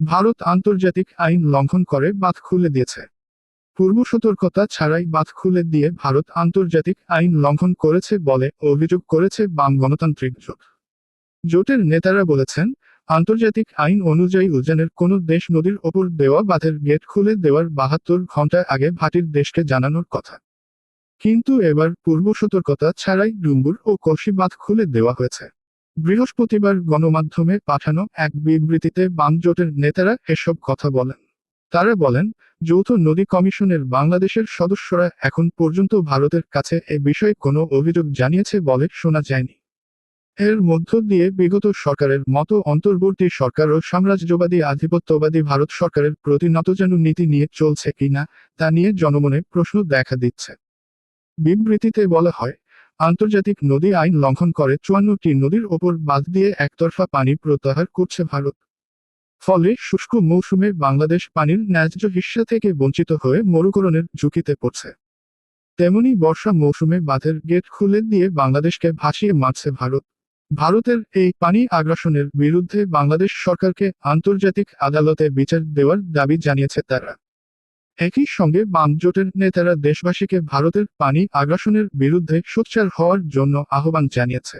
ভারত আন্তর্জাতিক আইন লঙ্ঘন করে বাঁধ খুলে দিয়েছে। পূর্ব সতর্কতা ছাড়াই বাঁধ খুলে দিয়ে ভারত আন্তর্জাতিক আইন লঙ্ঘন করেছে বলে অভিযোগ করেছে বাম গণতান্ত্রিক জোট। জোটের নেতারা বলেছেন, আন্তর্জাতিক আইন অনুযায়ী উজানের কোনো দেশ নদীর ওপর দেওয়া বাঁধের গেট খুলে দেওয়ার বাহাত্তর ঘণ্টা আগে ভাটির দেশকে জানানোর কথা। কিন্তু এবার পূর্ব সতর্কতা ছাড়াই ডুম্বুর ও কষি বাঁধ খুলে দেওয়া হয়েছে। বৃহস্পতিবার গণমাধ্যমে পাঠানো এক বিবৃতিতে বাম জোটের নেতারা এসব কথা বলেন। তারা বলেন, যৌথ নদী কমিশনের বাংলাদেশের সদস্যরা এখন পর্যন্ত ভারতের কাছে এ বিষয়ে কোনো অভিযোগ জানিয়েছে বলে শোনা যায়নি। এর মধ্য দিয়ে বিগত সরকারের মতো অন্তর্বর্তী সরকার ও সাম্রাজ্যবাদী, আধিপত্যবাদী ভারত সরকারের প্রতি নতজানু নীতি নিয়ে চলছে কিনা তা নিয়ে জনমনে প্রশ্ন দেখা দিচ্ছে। বিবৃতিতে বলা হয় আন্তর্জাতিক নদী আইন লঙ্ঘন করে চুয়ান্নটি নদীর ওপর বাঁধ দিয়ে একতরফা পানি প্রত্যাহার করছে ভারত। ফলে শুষ্ক মৌসুমে বাংলাদেশ পানির ন্যায্য হিস্সা থেকে বঞ্চিত হয়ে মরুকরণের ঝুঁকিতে পড়ছে। তেমনি বর্ষা মৌসুমে বাঁধের গেট খুলে দিয়ে বাংলাদেশকে ভাসিয়ে মারছে ভারত। ভারতের এই পানি আগ্রাসনের বিরুদ্ধে বাংলাদেশ সরকারকে আন্তর্জাতিক আদালতে বিচার দেওয়ার দাবি জানিয়েছে তারা। একই সঙ্গে বাম জোটের নেতারা দেশবাসীকে ভারতের পানি আগ্রাসনের বিরুদ্ধে সোচ্চার হওয়ার জন্য আহ্বান জানিয়েছে।